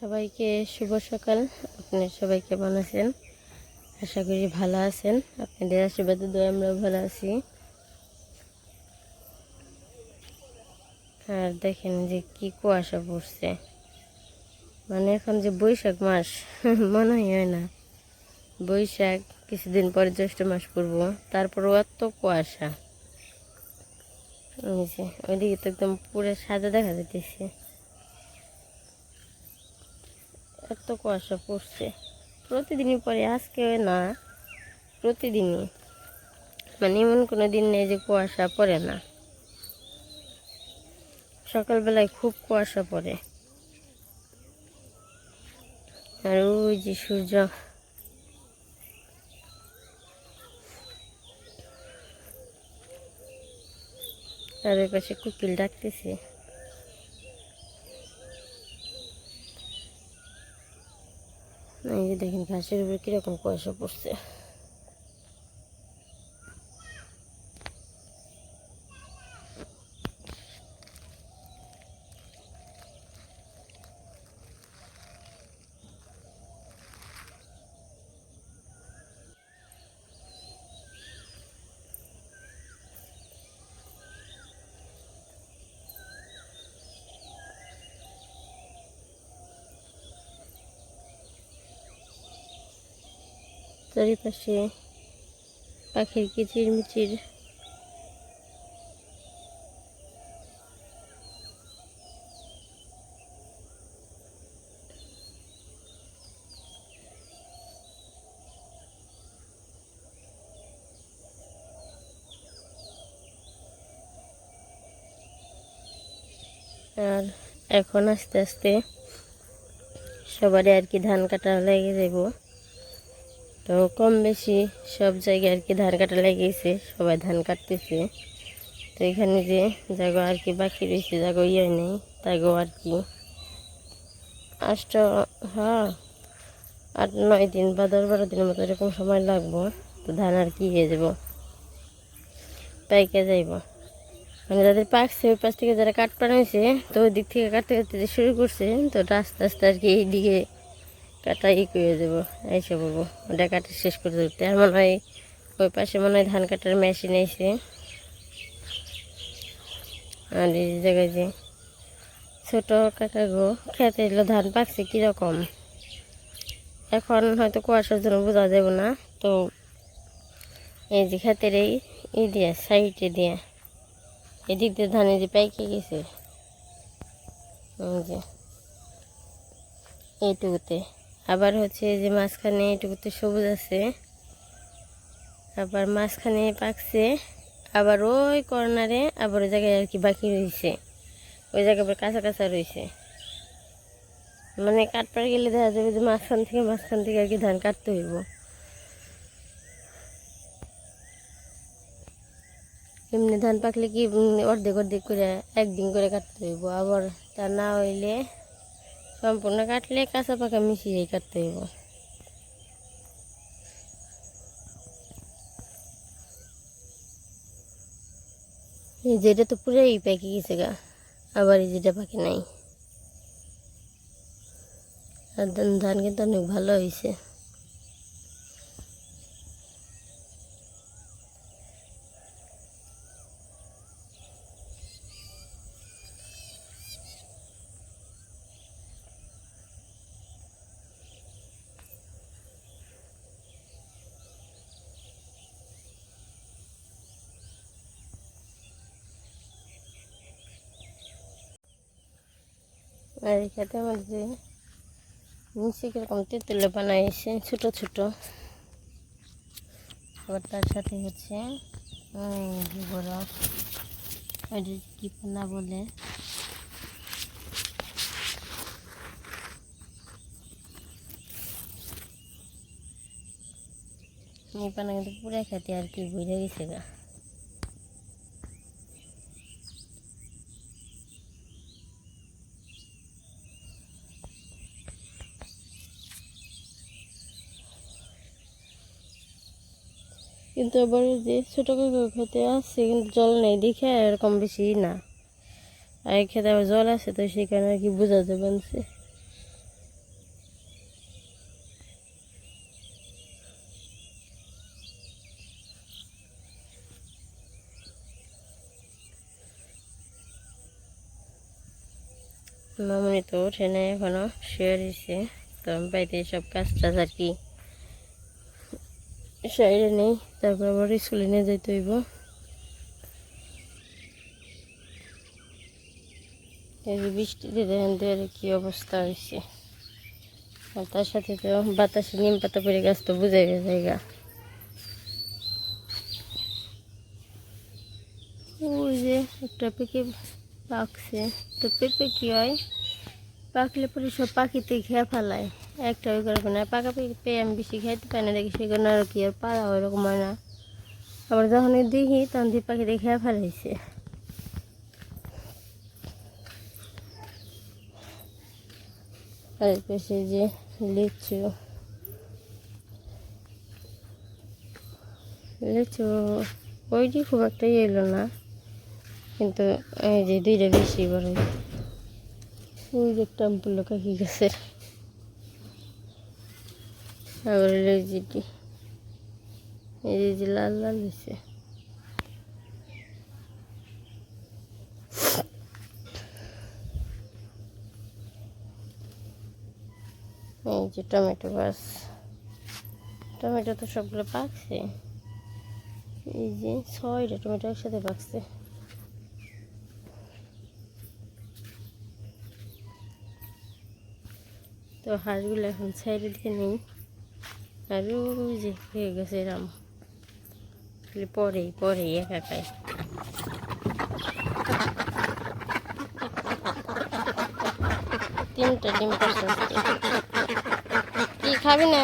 সবাইকে শুভ সকাল। আপনি সবাই কেমন আছেন? আশা করি ভালো আছেন। আপনাদের আশীর্বাদে, দোয়া আমরাও ভালো আছি। আর দেখেন যে কি কুয়াশা পড়ছে। মানে এখন যে বৈশাখ মাস মনে হয় না। বৈশাখ, কিছুদিন পরে জ্যৈষ্ঠ মাস পড়ব, তারপরও এত কুয়াশা। ওইদিকে তো একদম পুরো সাদা দেখা যাইতেছে। এত কুয়াশা পড়ছে। প্রতিদিনই পরে আজকে না, প্রতিদিনই। মানে এমন কোনো দিন নেই যে কুয়াশা পড়ে না। সকালবেলায় খুব কুয়াশা পড়ে। আর ওই যে সূর্য। আর ওই পাশে কুকিল ডাকতেছে। এই যে দেখেন ঘাসের উপরে কীরকম কুয়াশা পড়ছে। চারিপাশে পাখির কিচির মিচির আর এখন আস্তে আস্তে সবারই আর কি ধান কাটা লেগে যাব তো কম বেশি সব জায়গায় আর কি ধান কাটা লেগেছে সবাই ধান কাটতেছে। তো এখানে যে জাগো আর কি বাকি রয়েছে, জাগো ইয়ে নেই, তাগো আর কি। আষ্ট হ্যাঁ আট, নয় দিন বা দশ বারো দিনের মতো এরকম সময় লাগবো, তো ধান আর কি হয়ে যাব। পাইকে যাইব। মানে যাদের পাকছে, ওই পাশ থেকে যারা কাঠ পানাইছে তো ওই দিক থেকে কাটতে কাটতে শুরু করছে, তো আস্তে আস্তে আর কি এইদিকে কাটা ই করে দেবো এসে বলব ওটা কাটা শেষ করে ধরতে আর মনে হয় ওই পাশে মনে হয় ধান কাটার মেশিন এসে আর এই জায়গায় যে ছোটো কাকা গো, খেতে এলো ধান পাকছে কীরকম? এখন হয়তো কুয়াশার জন্য বোঝা যাবে না। তো এই যে খেতের এই ই দিয়ে সাইডে দিয়ে, এদিক দিয়ে ধানে যে পাইকে গেছে। এইটুকুতে। আবার হচ্ছে যে মাঝখানে এইটুকুতে সবুজ আছে। আবার মাঝখানে পাকছে, আবার ওই কর্নারে আবার ওই জায়গায় আর কি বাকি রয়েছে। ওই জায়গায় কাঁচা কাঁচা রয়েছে। মানে কাটপাড় গেলে দেখা যাবে যে মাঝখান থেকে মাঝখান থেকে আর কি ধান কাটতে হইব। এমনি ধান পাকলে কি অর্ধেক অর্ধেক করে একদিন করে কাটতে হইব। আবার তা না হইলে সম্পূর্ণ কাটলে কাঁচা পাকা মিশিয়ে কাটতে হইব। এই যেটা তো পুরাই পেকে গেছে গা, আবার এই যেটা পাকে নাই। আর ধান কিন্তু অনেক ভালো হয়েছে আর এখানে আমার নিচে তেঁতুলে বানাইছে ছোট ছোট। আবার তার সাথে হচ্ছে কি পানা বলে। পানা কিন্তু খেতে আর কি বুঝে গেছে গা। কিন্তু এবার যে ছোটো খেতে আসছি, কিন্তু জল নেই দেখে এরকম বেশি না। আর খেতে আবার জল আছে, তো সেখানে আর কি বোঝা যাবে আনছে মামনি তো ওঠে না এখনও, শুয়ে রয়েছে। তো বাড়িতে সব কাজ টাজ আর কি সাইডে নেই, তারপর আবার স্কুলে নিয়ে যাইতে হইব। বৃষ্টিতে দেখেন দেওয়ার কি অবস্থা হয়েছে আর তার সাথে তো বাতাসে নিম পাতা পড়ে গাছ তো বুঝাই জায়গা। একটা পেকে পাকছে। তো পেঁপে কি হয়? পাকলে পরে সব পাখিতে খেয়ে ফেলায়। একটা ওই করে না পাকা পেয়ে আমি বেশি খাইতে পাই না, দেখি সেখানে আর কি আর পাড়া ওইরকম হয় না। আবার যখন দেখি, তখন দিয়ে পাখিতে খেয়ে ফেলাইছে। আর যে লিচু। লিচু, ওইটি খুব একটা ইয়ে এলো না। কিন্তু এই যে দুইটা বেশি বড় ওই যে টেম্পুল কাকি গাছের আবার লেজিটি এই যে লাল লাল হয়েছে এই যে টমেটো গাছ। টমেটো তো সবগুলো পাকছে। এই যে ছয়টা টমেটো একসাথে পাকছে। তো হাঁসগুলো এখন সাইডে দিয়ে নেই। আর ওই যে হয়ে গেছে এরাম। খালি পরেই পরেই একা একাই। তিনটা ডিম পারছে কি খাবি না?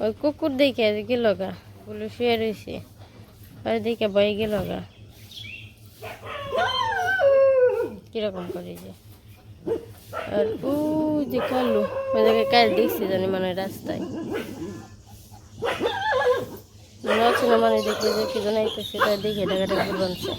ওই কুকুর দেখে গেল গা। বলে শুয়ে রয়েছে। আর দেখে বয়ে গেল গা। কীরকম করে যে। আর ও যে কালো। জায়গায় কাল দেখছি জানি মানে রাস্তায়। মনে হচ্ছে না মানে দেখে যে কি জানাইতেছে তাই দেখে টাকাটা বানছে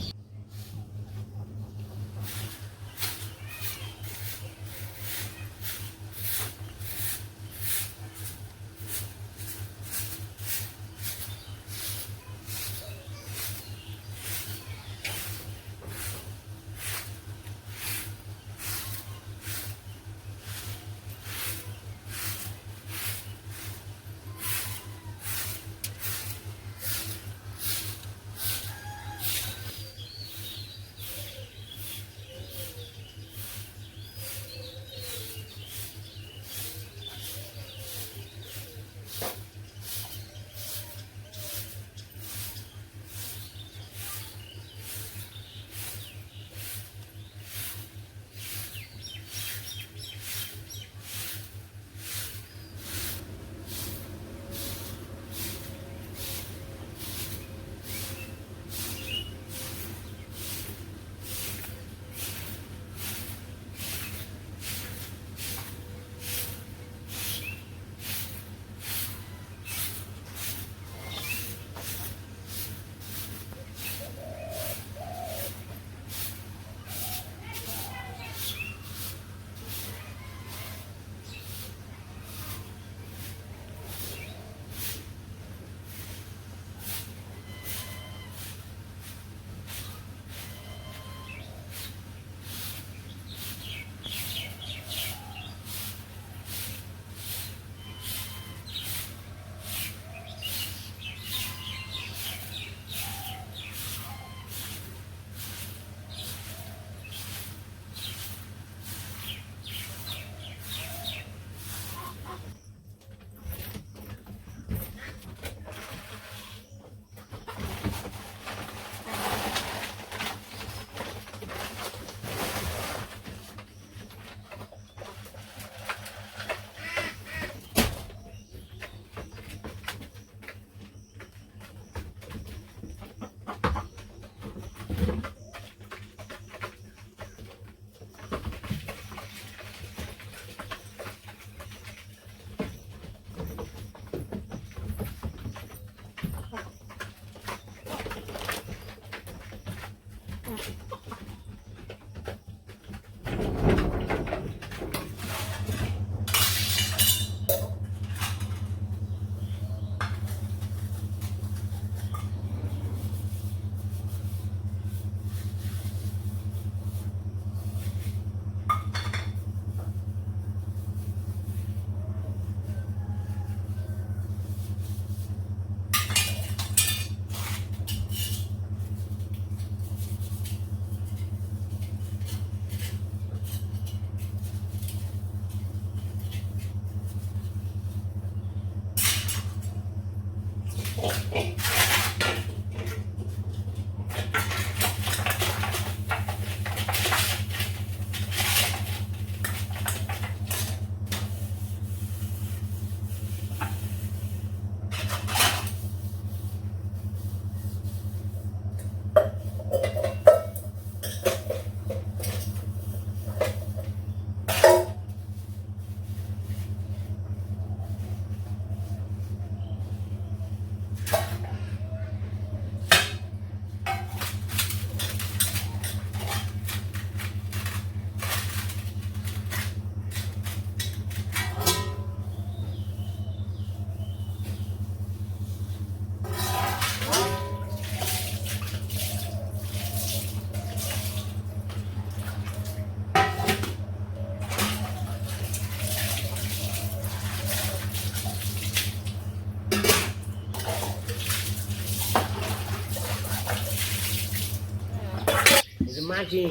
মাটি।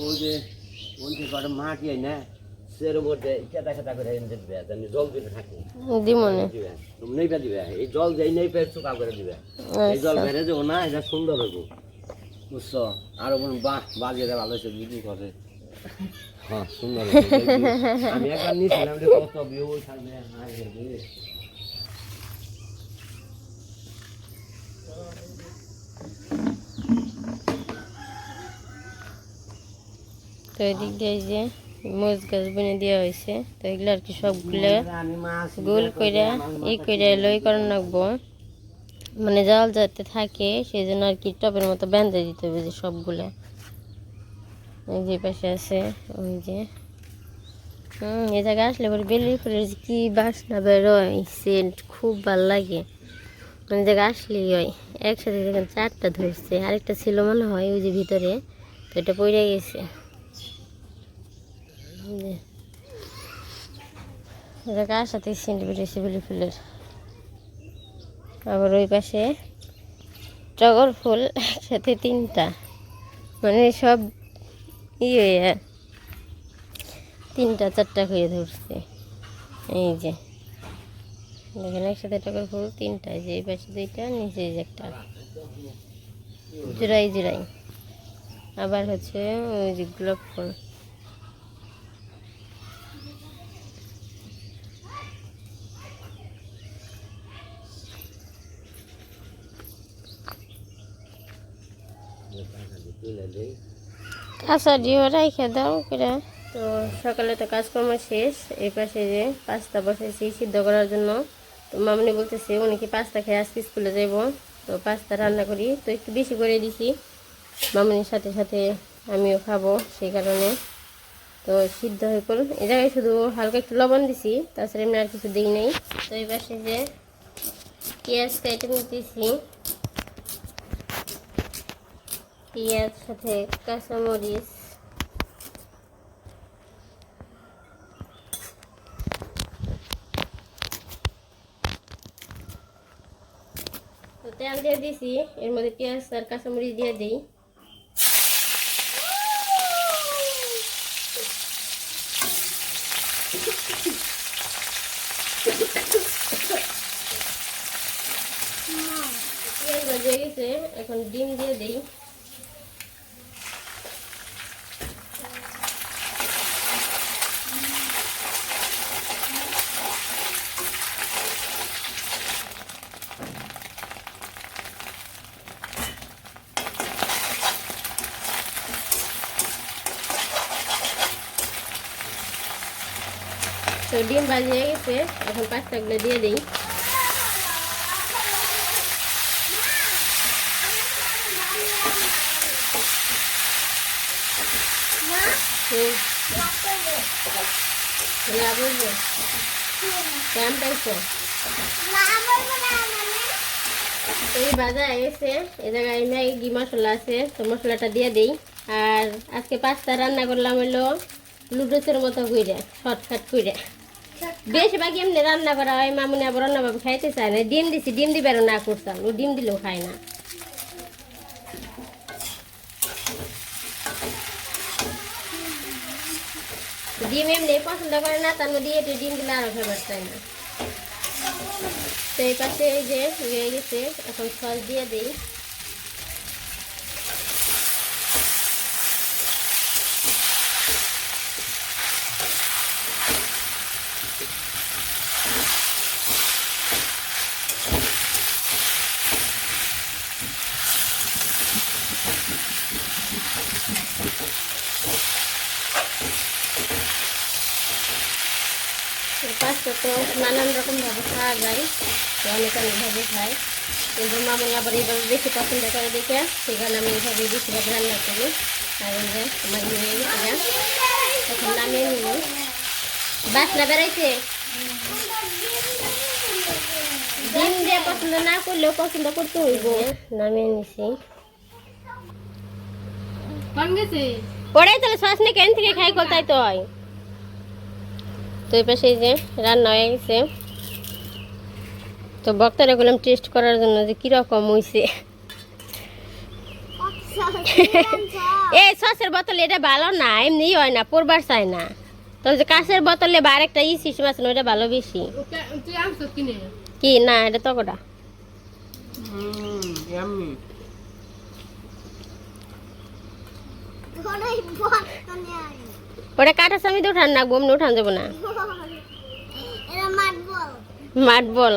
ও যে ওই যে কটা মাটি হয় না সের মধ্যে খেতা খেতা করে এনে দিবে জানি জল দিলে থাকে দিমনে তুমি নেইপা দিবে। এই জল যেই নেইপা চুকা করে দিবে। এই জল বেড়ে যাব না এটা সুন্দর হইব। বুঝছ? আরও কোনো বাহ বাজিয়ে ভালো হয়েছে বিক্রি করে। হ্যাঁ সুন্দর আমি একবার নিয়েছিলাম যে কত ভিউ থাকবে হাই এদিক দিয়ে যে মোজ গাছ বনে দেওয়া হয়েছে, তো এগুলো আর কি সবগুলো গোল করে ই করে লই করে রাখব মানে জল যাতে থাকে সেই জন্য আর কি টবের মতো বেঁধে দিতে হবে যে সবগুলো। এই যে পাশে আছে, ওই যে। হুম, এই জায়গায় আসলে পরে বেলি ফুলের যে কি বাসনা বেরোয় সেন্ট খুব ভালো লাগে। মানে জায়গায় আসলেই হয়। একসাথে দেখেন চারটা ধরছে, আরেকটা ছিল মনে হয় ওই যে ভিতরে, তো এটা পড়ে গেছে। এটা কার সাথে সেন্ট বেরিয়েছে ফুলের। আবার ওই পাশে টগর ফুল একসাথে তিনটা। মানে সব ইয়ে তিনটা, চারটা হয়ে ধরছে। এই যে, দেখেন, একসাথে টগর ফুল, তিনটা। যে, এই পাশে দুইটা, নিচে একটা। জোড়াই জোড়াই। আবার হচ্ছে ওই যে গোলাপ ফুল। কাঁচা ডিও রাইখে দাও করে। তো সকালে তো কাজকর্ম শেষ এই পাশে যে পাস্তা বসাইছি সিদ্ধ করার জন্য। তো মামনি বলতেছে উনি কি পাস্তা খেয়ে আজকে স্কুলে যাইব? তো পাস্তা রান্না করি তো একটু বেশি করে দিছি। মামনির সাথে সাথে আমিও খাব সেই কারণে। তো সিদ্ধ হয়ে পড়ল এই জায়গায় শুধু হালকা একটু লবণ দিছি তাছাড়া এমনি আর কিছু দিই নাই। তো এই পাশে যে পেঁয়াজ কেটে নিতেছি। পেঁয়াজ, সাথে কাঁচামরিচ। তেল দিয়ে দিছি, এর মধ্যে পেঁয়াজ আর কাঁচামরিচ দিয়ে দিই। পেঁয়াজ ভাজা হয়ে গেছে, এখন ডিম দিয়ে দিই। তো ডিম ভাজি হয়ে গেছে। এখন পাঁচটাগুলো দিয়ে দিই। হুম না বলব। কেমন পাইছো এই হয়ে গেছে। এই জায়গায় ম্যাগি মশলা আছে, তো মশলাটা দিয়ে দিই। আর আজকে পাস্তা রান্না করলাম হলো লুডোসের মতো কইরে, শর্টকাট কইরে। বেশিরভাগ এমনি রান্না করা হয়, মামুনি আবার বাবু খাইতে চায় না। ডিম দিছি, ডিম দিবার না করতাম ও ডিম দিলেও খায় না। ডিম এমনি পছন্দ করে না, তার মধ্যে এটি ডিম দিলে আরও ফেভার চায় না। তো এই পাশে এই যে হয়ে গেছে, এখন সস দিয়ে দিই। তো নানান রকম ভাবে খাওয়া যায়। তো অনেক অনেকভাবে খায় কিন্তু মামনি আবার এইভাবে বেশি পছন্দ করে দেখে সেখানে আমি এইভাবে বেশিরভাগ রান্না করি। আর যে আমার মেয়ে এটা এখন নামিয়ে নিব। বাসনা বেড়াইছে? দিন যে পছন্দ না করলেও পছন্দ করতে হইব। নামিয়ে নিছি। ওরাই তাহলে শ্বাস নিয়ে কেন থেকে খাই কোথায় তো হয় তো এই পাশে এই যে রান্না হয়ে গেছে। তো বক্তারা বললাম টেস্ট করার জন্য যে কীরকম হয়েছে এই সসের বোতল এটা ভালো না এমনি হয় না পড়বার চায় না। তো যে কাঁচের বোতলে বা আরেকটা ই সিস্টেম আছে না, ওটা ভালো বেশি। কি? না এটা তো কটা ওটা কাটা সামিতে উঠান না গমনে উঠান যাব না। মাঠ বল।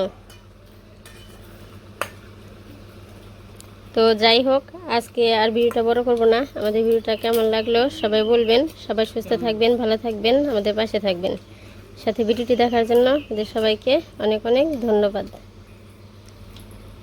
তো যাই হোক আজকে আর ভিডিওটা বড় করব না। আমাদের ভিডিওটা কেমন লাগল সবাই বলবেন। সবাই সুস্থ থাকবেন ভালো থাকবেন আমাদের পাশে থাকবেন। সাথে ভিডিওটি দেখার জন্য আমাদের সবাইকে অনেক অনেক ধন্যবাদ।